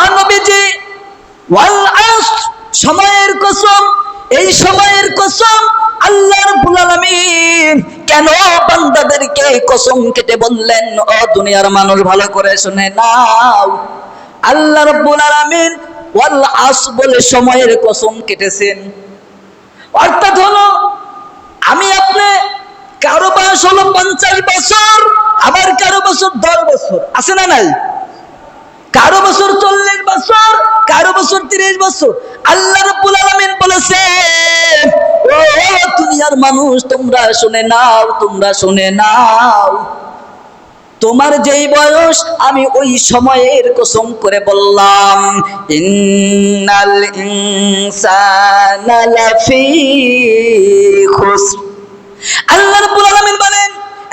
অনবীজি ওয়াল সময়ের কসম, এই সময়ের কসম আল্লাহ রাব্বুল আলামিন কেন বান্দাদেরকে কসম কেটে বললেন? ও দুনিয়ার মানুষ ভালো করে শুনে নাও। আল্লাহ রাব্বুল আলামিন ওয়াল আস বলে সময়ের কসম কেটেছেন। অর্থাৎ হলো, আমি আপনি কারও বয়স হলো পঞ্চাশ বছর, আবার কারও বছর দশ বছর, আছে না নাই? কারও বছর চল্লিশ বছর, কারও বছর তিরিশ বছর। আল্লাহ রব্বুল আলামিন বলেছেন ও দুনিয়ার মানুষ, তোমরা শুনে নাও, তোমরা শুনে নাও। তোমার যেই বয়স, আমি ওই সময়ের কসম করে বললাম, ইন্নাল ইনসানা লাফি খুসর। আল্লাহ রাব্বুল আলামিন বলেন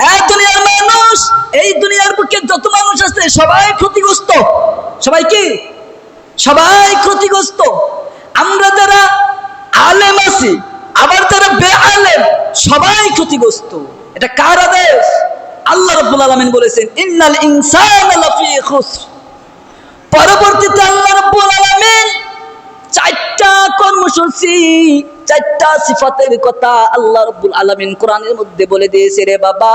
এই দুনিয়ার মানুষ, এই দুনিয়ার বুকে যত মানুষ আছে সবাই ক্ষতিগ্রস্ত। সবাই কি? সবাই ক্ষতিগ্রস্ত। আমরা যারা আলেম আছি, আবার যারা বেআলেম, সবাই ক্ষতিগ্রস্ত। এটা কার আদেশ? আল্লাহ রাব্বুল আলামিন বলেছেন, ইন্নাল ইনসানা লাফি খুসর। পরবর্তীতে আল্লাহ রাব্বুল আলামিন চারটা কর্মসূচি চারটা সিফাতের কথা আল্লাহ রাব্বুল আলামিন কোরআনের মধ্যে বলে দিয়েছে রে বাবা।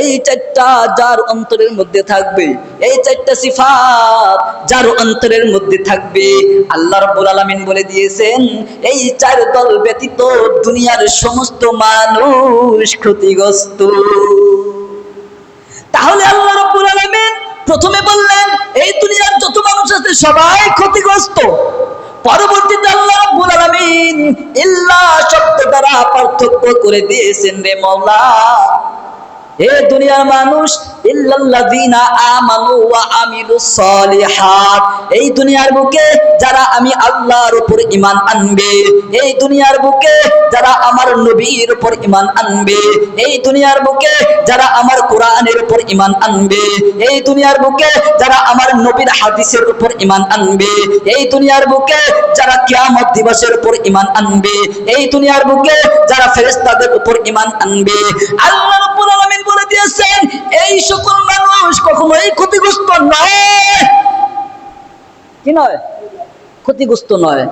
এই চারটা যার অন্তরের মধ্যে থাকবে, এই চারটা সিফাত যার অন্তরের মধ্যে থাকবে, আল্লাহ রাব্বুল আলামিন বলে দিয়েছেন, এই চার দল ব্যতীত দুনিয়ার সমস্ত মানুষ ক্ষতিগ্রস্ত। তাহলে আল্লাহ রাব্বুল আলামিন প্রথমে বললেন, এই দুনিয়ার যত মানুষ আছে সবাই ক্ষতিগ্রস্ত। পরবর্তীতে আল্লাহ রাব্বুল আলামিন ইল্লা শব্দ দ্বারা পার্থক্য করে দিয়েছেন রে মাওলা। এ দুনিয়ার মানুষ এই দুনিয়ার বুকে যারা আমি আল্লাহর উপর আনবে, এই দুনিয়ার বুকে যারা আমার নবীর উপর ঈমান আনবে, এই দুনিয়ার বুকে যারা আমার কোরআনের উপর আনবে, এই দুনিয়ার বুকে যারা আমার নবীর হাদিসের উপর আনবে, এই দুনিয়ার বুকে যারা কিয়ামত দিবসের উপর ঈমান আনবে, এই দুনিয়ার বুকে যারা ফেরেশতাদের উপর ঈমান আনবে। আল্লাহ রাব্বুল বলে দিয়েছেন, এই সকল মানুষ কখনোই ক্ষতিগ্রস্ত নয়। কি নয়? ক্ষতিগ্রস্ত নয়।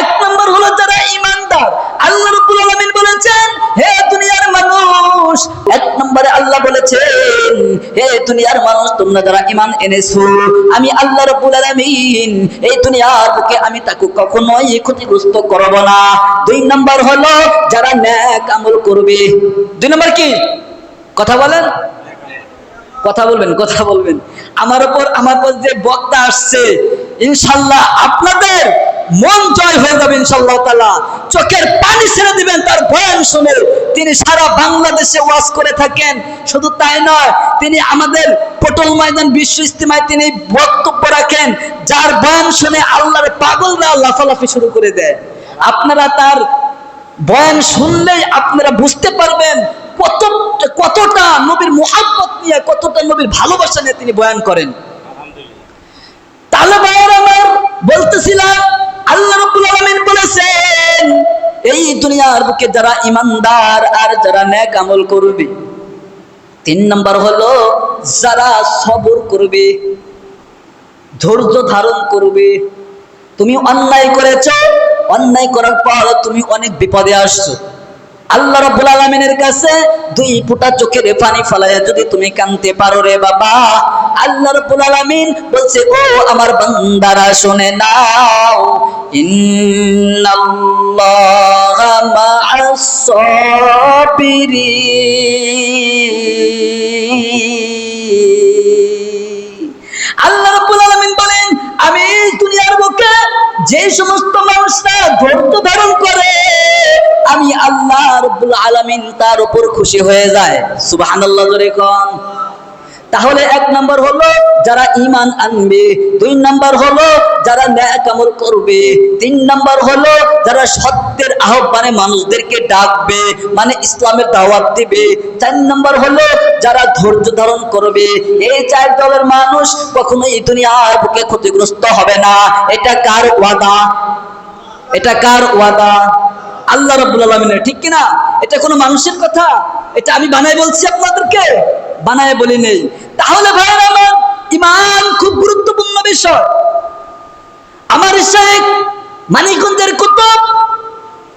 এক নম্বর হলো যারা ইমানদার আল্লাহ রাব্বুল আলামিন বলেছেন, হে দুনিয়ার মানুষ। এক নম্বরে আল্লাহ বলেছেন, হে দুনিয়ার মানুষ, তোমরা যারা ঈমান এনেছো, আমি আল্লাহ রাব্বুল আলামিন, এই দুনিয়ার বুকে আমি তাকে কখনোই ক্ষতিগ্রস্ত করব না। দুই নম্বর হলো যারা নেক আমল করবে। দুই নম্বর কি? কথা বলেন? কথা বলবেন কথা বলবেন। আমার উপর আমার উপর যে বক্তা আসছে, ইনশাল্লাহ আপনাদের মন জয় হয়ে যাবে ইনশাল্লাহ তালা চোখের পানি ছেড়ে দিবেন তার বয়ান শুনে। তিনি সারা বাংলাদেশে ওয়াজ করে থাকেন। শুধু তাই নয়, তিনি আমাদের পটল ময়দান, বিশ্ব ইস্তেমায় তিনি বক্তব্য রাখেন। যার বয়ান শুনে আল্লাহর পাগলরা লাফালাফি শুরু করে দেয়। আপনারা তার বয়ান শুনলেই আপনারা বুঝতে পারবেন কত, কতটা নবীর মোহাব্বত নিয়ে, কতটা নবীর ভালোবাসা নিয়ে তিনি বয়ান করেন। তাহলে ভাইয়ের আমার বলতেছিলাম, আল্লাহ রাব্বুল আলামিন বলেছেন, এই দুনিয়ার বুকে যারা ইমানদার আর যারা নেক আমল করবে, তিন নম্বর হলো যারা সবর করবে, ধৈর্য ধারণ করবে। তুমি অন্যায় করেছ, অন্যায় করার পর তুমি অনেক বিপদে আসছো। আল্লাহ রাব্বুল আলামিনের কাছে দুই ফোঁটা চোখের পানি ফেলায় যদি তুমি কানতে পারো রে বাবা, আল্লাহ রাব্বুল আলামিন বলছে, ও আমার বান্দারা, শুনে নাও, ইন্নাল্লাহা মা'আস সাবিরিন. আল্লাহ রাব্বুল আলামিন বলেন, আমি দুনিয়ার বুকে যে সমস্ত মানুষরা ধৈর্য ধারণ করে আমি আল্লাহ রাব্বুল আলামিন তার উপর খুশি হয়ে যায়। সুবহানাল্লাহ জোরে কোন। তাহলে এক নম্বর হলো যারা ইমান আনবে, দুই নম্বর হলো যারা ন্যায় আমল করবে, তিন নম্বর হলো যারা সত্যের আহ্বানে মানুষদেরকে ডাকবে মানে ইসলামের দাওয়াত দিবে, চার নম্বর হলো যারা ধৈর্য ধারণ করবে এই চার দলের মানুষ কখনো এই দুনিয়ার বুকে ক্ষতিগ্রস্ত হবে না। এটা কার ওয়াদা? এটা কার ওয়াদা? আল্লাহ রাব্বুল আলামিনের, ঠিক কিনা? এটা কোনো মানুষের কথা? এটা আমি বানাই বলছি আপনাদেরকে? বানায় বলি নেই। তাহলে ভাইয়ের আমার ইমান খুব গুরুত্বপূর্ণ বিষয়। আমার শেখ মানিকগঞ্জের কুতুব,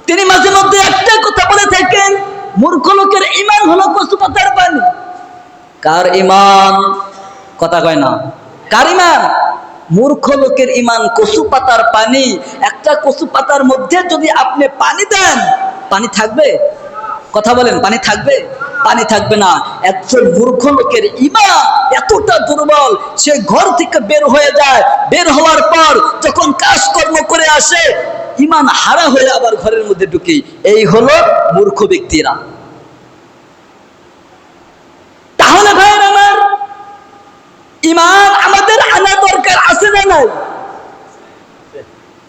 তিনি মাঝে মধ্যে একটা কথা বলে থাকেন, মূর্খ লোকের ইমান হলো কচু পাতার পানি কার ইমান কথা কয় না। কার ইমান মূর্খ লোকের ইমান কচু পাতার পানি। একটা কচু পাতার মধ্যে যদি আপনি পানি দেন, পানি থাকবে? কথা বলেন, পানি থাকবে? পানি থাকবে না। একজন মূর্খ লোকের ইমান এতটা দুর্বল, সে ঘর থেকে বের হয়ে যায়। বের হওয়ার পর যখন কাজকর্ম করে আসে ইমান হারা হয়ে আবার ঘরের মধ্যে ঢুকি। এই হলো মূর্খ ব্যক্তিরা। তাহলে আমার ইমান আমাদের আনা দরকার, আছে না নাই?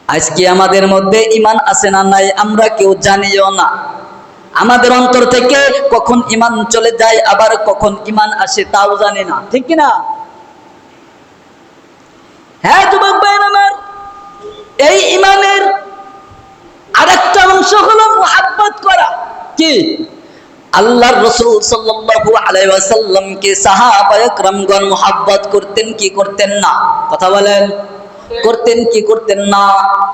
আজকে আমাদের মধ্যে ইমান আছে না নাই, আমরা কেউ জানিও না। আমাদের অন্তর থেকে কখন ইমান চলে যায়, আবার কখন ইমান আসে তাও জানি না। ঠিক না হ্যাঁ যুবক ভাইয়ের আমার, এই ইমানের আরেকটা অংশ হলো মোহাব্বত করা। কি? আল্লাহর রসুল সাল্লাহু আলাইকে সাহাবায়করমগণ মোহাব্বত করতেন কি করতেন না? কথা বলেন। করতেন কি করতেন না?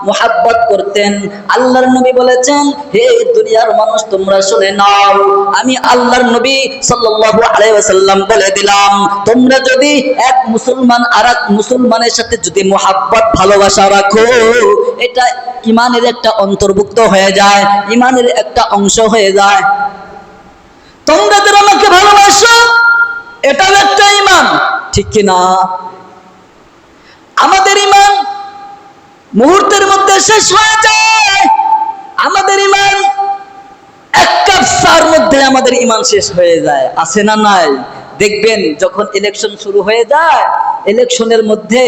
মোহাব্বত করতেন। আল্লাহর নবী বলেছেন, হে দুনিয়ার মানুষ, তোমরা শুনে নাও। আমি আল্লাহর নবী সাল্লাল্লাহু আলাইসাল্লাম বলে দিলাম, তোমরা যদি এক মুসলমান আর এক মুসলমানের সাথে যদি মোহাব্বত, ভালোবাসা রাখো, এটা ইমানের একটা অন্তর্ভুক্ত হয়ে যায়, ইমানের একটা অংশ হয়ে যায়। তোমরা যারা আমাকে ভালোবাসো, এটাও একটা ইমান ঠিক কি না আমাদের ইমান মুহূর্তের মধ্যে শেষ হয়ে যায়। আমাদের ইমান এক কাপ চার মধ্যে আমাদের ইমান শেষ হয়ে যায়। আছে না নাই? দেখবেন যখন ইলেকশন শুরু হয়ে যায় ইলেকশনের মধ্যে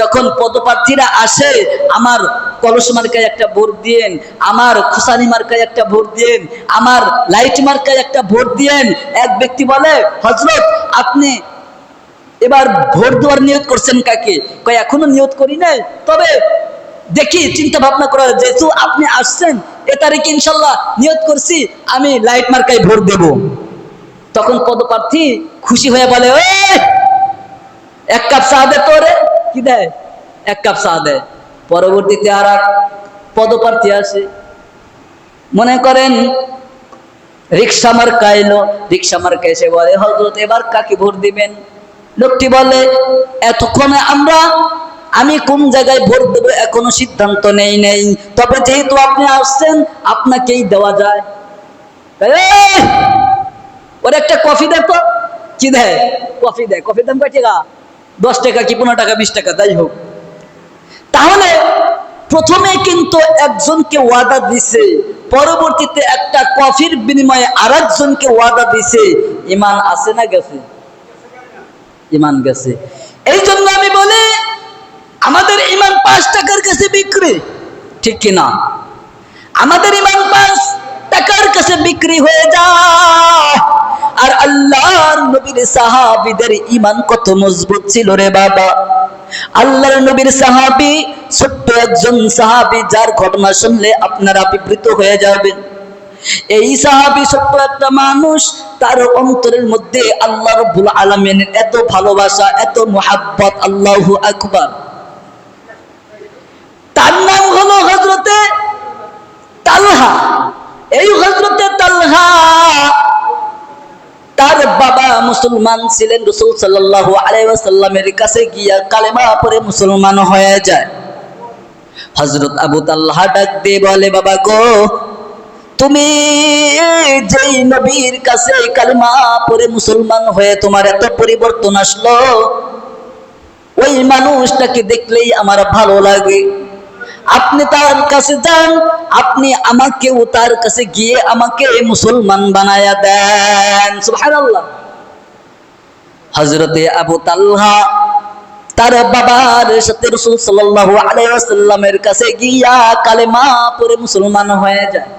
যখন পদপ্রার্থীরা আসে, আমার কলস মার্কায় একটা ভোট দিয়েন, আমার খুসানি মার্কায় একটা ভোট দিয়েন, আমার লাইট মার্কায় একটা ভোট দিয়েন। এক ব্যক্তি বলে হজরত আপনি এবার ভোট দেওয়ার নিয়ত করছেন কাকে? কয়, এখনও নিয়ত করি নাই। তবে দেখি, চিন্তা ভাবনা করা, যেহেতু আপনি আসছেন, এ তারিখে ইনশাল্লাহ নিয়ত করছি, আমি লাইট মার্কায় ভোট দেব। তখন পদপ্রার্থী খুশি হয়ে বলে এক কাপ চা দে তোরে। কি দেয়? এক কাপ চা দেয়। পরবর্তীতে আর এক পদপ্রার্থী আসে। মনে করেন, রিক্সা মার্কা এলো, রিক্সা মার্কা এসে বলে হজরত এবার কাকে ভোট দিবেন? লোকটি বলে, এতক্ষণে আমরা, আমি কোন জায়গায় ভোট দেবো এখনও সিদ্ধান্ত নেই নেই। তবে যেহেতু আপনি আসছেন, আপনাকেই দেওয়া যায়। ওর একটা কফি দেয় তো। কি দেয় কফি দেয় কফির দাম কয় টাকা? দশ টাকা কি পনেরো টাকা, বিশ টাকা? যাই হোক। তাহলে প্রথমে কিন্তু একজনকে ওয়াদা দিছে, পরবর্তীতে একটা কফির বিনিময়ে আর একজনকে ওয়াদা দিছে, ইমান আছে না গেছে? ইমান গেছে। এই জন্য আমি বলি, আমাদের ইমান পাঁচ টাকার কাছে বিক্রি, ঠিক কিনা আমাদের ইমান পাঁচ টাকার কাছে বিক্রি হয়ে যায়। আর আল্লাহর নবীর সাহাবিদের ইমান কত মজবুত ছিল রে বাবা? আল্লাহর নবীর সাহাবি, ছোট্ট একজন সাহাবি যার ঘটনা শুনলে আপনারা বিবৃত হয়ে যাবেন। এই সাহাবি ছোট্ট একটা মানুষ, তার অন্তরের মধ্যে আল্লাহ রব্বুল আলমিনের এত ভালোবাসা, এত মোহাব্বত, আল্লাহ আকবার তার নাম হলো হজরতে তালহা এই হজরতে তালহা তার বাবা মুসলমান ছিলেন রসুল সাল্লাল্লাহু আলাইহি ওয়াসাল্লামের কাছে গিয়া কালেমা পড়ে মুসলমান হয়ে যায়। হযরত আবু তালহা ডাক দিয়ে বলে, বাবা গো, তুমি যেই নবীর কাছে কালেমা পড়ে মুসলমান হয়ে তোমার এত পরিবর্তন আসলো, ওই মানুষটাকে দেখলেই আমার ভালো লাগে। আপনি তার কাছে যান, আপনি আমাকেও তার কাছে গিয়ে আমাকে মুসলমান বানায়া দেন। সুবহানাল্লাহ। হযরতে আবু তালহা তার বাবার সাথে রসুল সাল্লাল্লাহু আলাইসাল্লামের কাছে গিয়া কালেমা পড়ে মুসলমান হয়ে যায়।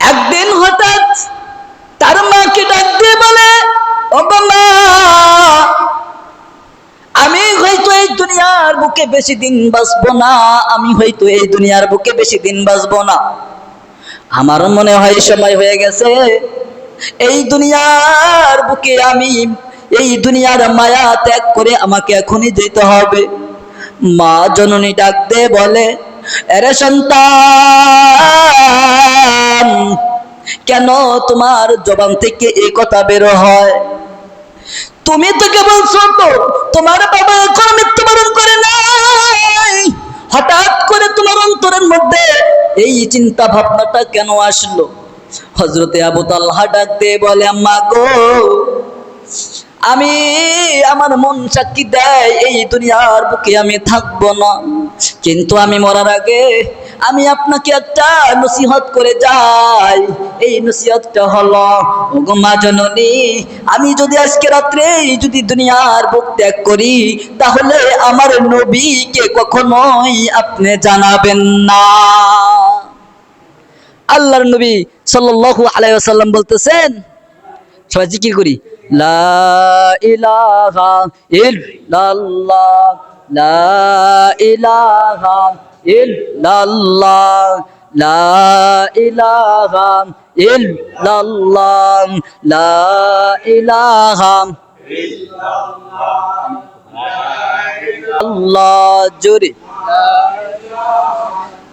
একদিন হঠাৎ তার মাকে ডাক দিয়ে বলে আমি হয়তো এই দুনিয়ার বুকে বেশি দিন বাঁচবো না, আমি হয়তো এই দুনিয়ার বুকে বেশি দিন বাঁচবো না। আমার মনে হয় সময় হয়ে গেছে। এই দুনিয়ার বুকে আমি, এই দুনিয়ার মায়া ত্যাগ করে আমাকে এখনই যেতে হবে। মা জননী ডাক দে বলে, এরে সন্তান, কেন তোমার জবান থেকে এই কথা বের হয়? তুমি তো কেবল ছোট, তোমার বাবা এখন মৃত্যুবরণ করে নাই। হঠাৎ করে তোমার অন্তরের মধ্যে এই চিন্তা ভাবনাটা কেন আসলো? হজরতে আবু তাল্লাহ ডাকতে বলে, আম্মা গো, আমি আমার মন সাক্ষী দেয়, এই দুনিয়ার বুকে আমি থাকব না। কিন্তু আমি মরার আগে আমি আপনাকে একটা নসিহত করে যাই। এই নসিহতটা হলো মা জননী, আমি যদি আজকে রাত্রে যদি দুনিয়ার বুক ত্যাগ করি, তাহলে আমার নবীকে কখনোই আপনি জানাবেন না। আল্লাহর নবী সাল্লাল্লাহু আলাইহি ওয়াসাল্লাম বলতেছেন, সবাই জিকির করি, লা ইলাহা ইল্লাল্লাহ, লা ইলাহা ইল্লাল্লাহ, লা ইলাহা ইল্লাল্লাহ, লা ইলাহা আল্লাহ জোরে।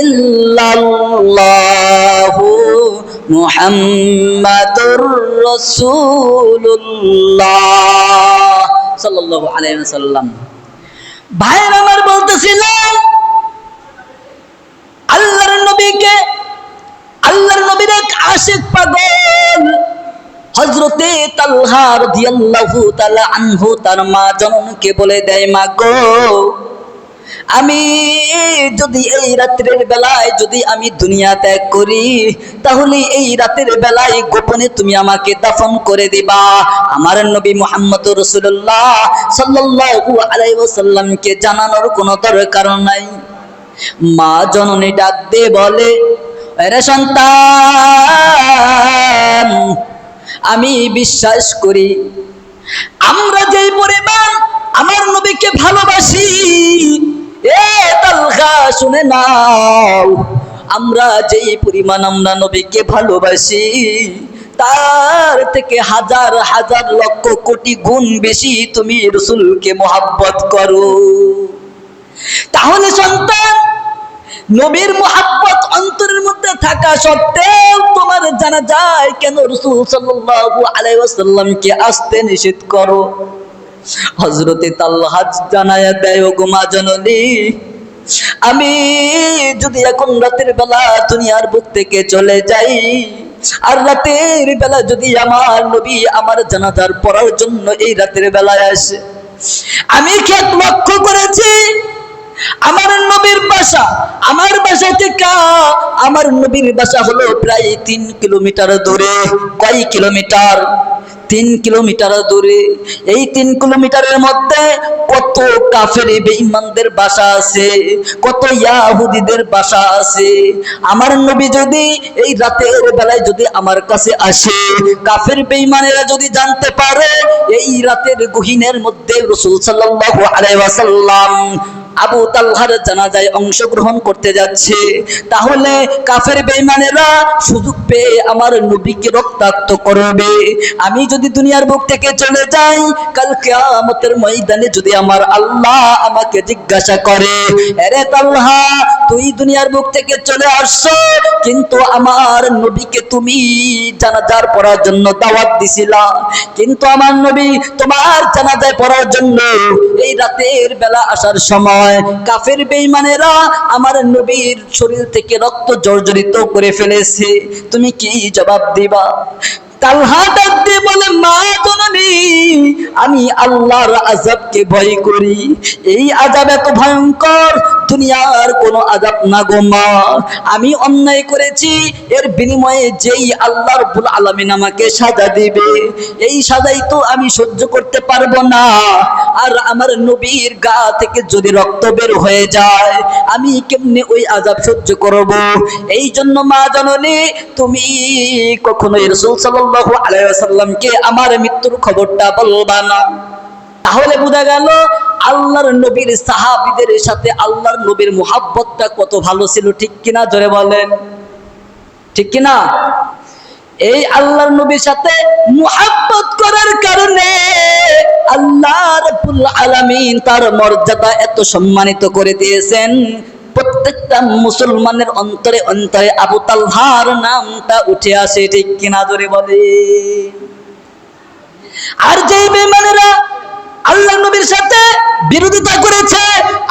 ইল্লাল্লাহু মুহাম্মাদুর রাসূলুল্লাহ সাল্লাল্লাহু আলাইহি ওয়াসাল্লাম। ভাইয়ের আমার বলতেছিলেন আল্লাহর নবীকে, আল্লাহর নবীর এক আশিক পাগল, হযরতে তালহা রাদিয়াল্লাহু তাআলা আনহু তার মা জননকে বলে দেয়, মা গো আমি যদি এই রাত্রের বেলায় যদি আমি দুনিয়া ত্যাগ করি, তাহলে এই রাতের বেলায় গোপনে তুমি আমাকে দাফন করে দিবা। আমার নবী মোহাম্মদ রসুল্লাহ সাল্লাল্লাহু আলাইহি ওয়াসাল্লামকে জানানোর কোনো দরকার নাই। মা জননী ডাক দে বলে আরে সন্তান, আমি বিশ্বাস করি, আমরা যেই পরিমাণ আমার নবীকে ভালোবাসি এ শুনে নাও। আমরা যেই পরিমাণ আমরা নবীকে ভালোবাসি, তার থেকে হাজার হাজার লক্ষ কোটি গুণ বেশি তুমি রসুলকে মোহাব্বত করো। তাহলে সন্তান, নবীর মোহাব্বত অন্তরের মধ্যে থাকা সত্ত্বেও তোমার জানা যায় কেন রসুল আলাইহি ওয়াসাল্লামকে আসতে নিষেধ করো? হযরতে তালহা জানায়া দেয় জননী, আমি যদি এখন রাতের বেলা দুনিয়ার বুক থেকে চলে যাই, আর রাতের বেলা যদি আমার নবী আমার জানাজার পড়ার জন্য এই রাতের বেলায় আসে, আমি খেত লক্ষ্য করেছি? আমার নবীর বাসা, আমার বাসা থেকে, আমার নবীর বাসা হলো প্রায় তিন কিলোমিটার দূরে কয় কিলোমিটার। তিন কিলোমিটার দূরে। এই তিন কিলোমিটারের মধ্যে কত কাফের বেঈমানদের বাসা আছে, কত ইয়াহুদিদের বাসা আছে। আমার নবী যদি এই রাতের বেলায় যদি আমার কাছে আসে, কাফের বেঈমানেরা যদি জানতে পারে, এই রাতের গহিনের মধ্যে রসুল আলাইহি ওয়াসাল্লাম আবু তালহার জানাজায় অংশগ্রহণ করতে যাচ্ছে। তাহলে কাফের বেঈমানেরা সুযোগ পেয়ে আমার নবীকে রক্তাক্ত করবে। আমি যদি দুনিয়ার বুক থেকে চলে যাই, কাল কিয়ামতের ময়দানে যদি আমার আল্লাহ আমাকে জিজ্ঞাসা করে আরে তালহা, তুই দুনিয়ার বুক থেকে চলে আসছো, কিন্তু আমার নবীকে তুমি জানাজার পড়ার জন্য দাওয়াত দিছিলা। কিন্তু আমার নবী তোমার জানাজায় পড়ার জন্য এই রাতের বেলা আসার সময় কাফের বেঈমানেরা আমার নবীর শরীর থেকে রক্ত জর্জরিত করে ফেলেছে। তুমি কি জবাব দিবা? আমি অন্যায় করেছি, এর বিনিময়ে যেই আল্লাহ আমাকে সাজা দিবে, এই সাজাই তো আমি সহ্য করতে পারব না। আর আমার নবীর গা থেকে যদি রক্ত বের হয়ে যায়, আমি কেমনে ওই আজাব সহ্য করব? এই জন্য মা জননী, তুমি কখনোই রসুল আলাইহি ওয়াসাল্লামকে আমার মৃত্যুর খবরটা বলবা না। তাহলে বোঝা গেল আল্লাহর নবীর সাহাবীদের সাথে আল্লাহর নবীর মুহাব্বতটা কত ভালো ছিল, ঠিক কিনা জোরে বলেন? ঠিক কিনা? এই আল্লাহর নবীর সাথে মুহাব্বত করার কারণে আল্লাহ রাব্বুল আলামিন তার মর্যাদা এত সম্মানিত করে দিয়েছেন। প্রত্যেকটা মুসলমানের অন্তরে অন্তরে আবু তালহার নামটা উঠে আসে, ঠিক কিনা ধরে বলে। আর যেই বেমানেরা আল্লাহ নবীর সাথে বিরোধিতা করেছে,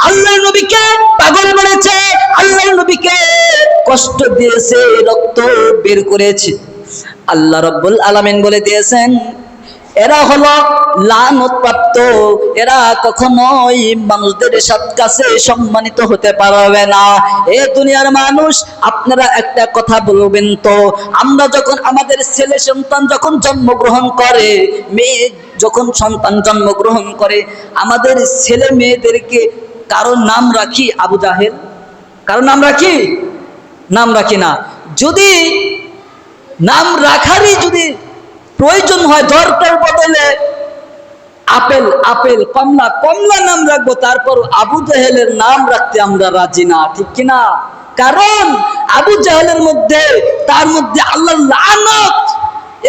আল্লাহ নবীকে পাগল বলেছে আল্লাহ নবীকে কষ্ট দিয়েছে, রক্ত বের করেছে। আল্লাহ রব্বুল আলামিন বলে দিয়েছেন এরা হলো লানত প্রাপ্ত এরা কখনোই মানুষদের সৎ কাছে সম্মানিত হতে পারবে না। এ দুনিয়ার মানুষ, আপনারা একটা কথা বলবেন তো, আমরা যখন আমাদের ছেলে সন্তান যখন জন্মগ্রহণ করে, মেয়ে যখন সন্তান জন্মগ্রহণ করে, আমাদের ছেলে মেয়েদেরকে কারও নাম রাখি আবু জাহেল? কারও নাম রাখি? নাম রাখি না। যদি নাম রাখারই যদি প্রয়োজন হয় দরকার বদলে। আপেল আপেল, কমলা কমলা নাম রাখব, তারপর আবু জাহেলের নাম রাখতে আমরা রাজি না, ঠিক কিনা কারণ আবু জাহেলের মধ্যে, তার মধ্যে আল্লাহ লানত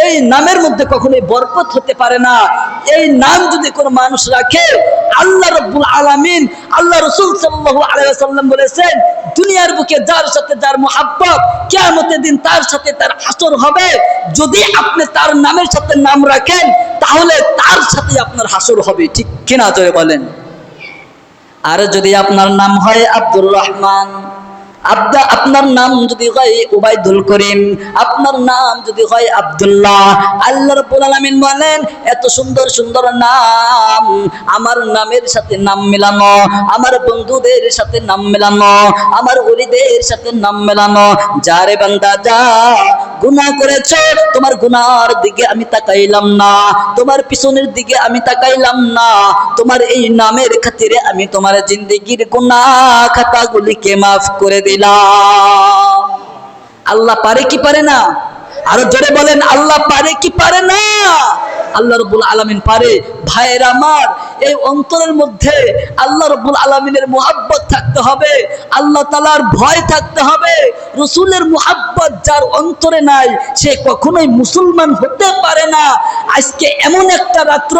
এই নামের মধ্যে কখনোই বরকত হতে পারে না। এই নাম যদি কোনো মানুষ রাখে, আল্লাহ রব্বুল আলামিন, আল্লাহ রসুল সাল্লাল্লাহু আলাইহি ওয়াসাল্লাম বলেছেন, দুনিয়ার বুকে যার সাথে যার মোহাব্বত, কিয়ামতের দিন তার সাথে তার হাসর হবে। যদি আপনি তার নামের সাথে নাম রাখেন, তাহলে তার সাথে আপনার হাসর হবে। ঠিক কিনা জয় বলেন? আর যদি আপনার নাম হয় আব্দুর রহমান আব্দা, আপনার নাম যদি হয় উবাইদুল করিম, আপনার নাম যদি হয় আব্দুল্লাহ। আল্লাহ রাব্বুল আলামিন বলেন, এত সুন্দর সুন্দর নাম, আমার নামের সাথে নাম মেলানো, আমার বন্ধুদের সাথে নাম মেলানো, আমার ওলিদের সাথে নাম মেলানো। যারে বান্দা যা গুনাহ করেছ, তোমার গুনার দিকে আমি তাকাইলাম না, তোমার পিছনের দিকে আমি তাকাইলাম না, তোমার এই নামের খাতিরে আমি তোমার জিন্দেগির গুনাহ খাতাগুলিকে মাফ করে আল্লাহ পারে কি পারে না? আরও জোরে বলেন আল্লাহ পারে কি পারে না? আল্লাহ রব্বুল আলামিন পারে, ভাইয়ের আমার, এই অন্তরের মধ্যে আল্লাহ রব্বুল আলামিনের মুহাব্বত থাকতে হবে, আল্লাহ তালার ভয় থাকতে হবে, রসুলের মুহাব্বত যার অন্তরে নাই, সে কখনোই মুসলমান হতে পারে না। আজকে এমন একটা রাত্র,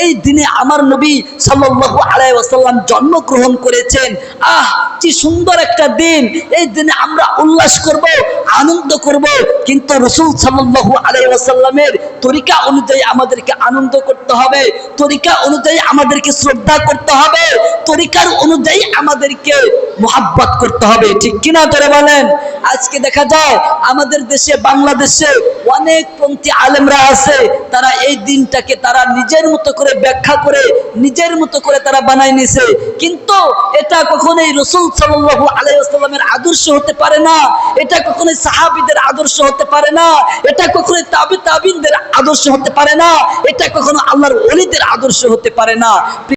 এই দিনে আমার নবী সাল্লাল্লাহু আলাইহি ওয়াসাল্লাম জন্মগ্রহণ করেছেন। আহ, কি সুন্দর একটা দিন। এই দিনে আমরা উল্লাস করব, আনন্দ করব, কিন্তু রসুল সাল্লাল্লাহু আলাইহি ওয়াসাল্লামের তরিকা অনুযায়ী আমাদেরকে আনন্দ করতে হবে। তরিকা অনুযায়ী আমাদেরকে শ্রদ্ধা করতে হবে। তরিকার অনুযায়ী আমাদেরকে মোহাব্বত করতে হবে। ঠিক কিনা ধরে বলেন? আজকে দেখা যায়, আমাদের দেশে, বাংলাদেশে অনেক পন্থী আলেমরা আছে। তারা এই দিনটাকে তারা নিজের মতো করে ব্যাখ্যা করে, নিজের মতো করে তারা বানাই নিছে কিন্তু এটা কখনোই রসুল সাল্লাল্লাহু আলাইহি ওয়াসাল্লামের আদর্শ হতে পারে না। এটা কখনোই সাহাবীদের আদর্শ হতে পারে না। এটা কখনোই তাবি তাবিনদের আদর্শ হতে পারে না। এটা কখনো আল্লাহর ওলিদের আদর্শ হতে পারে না।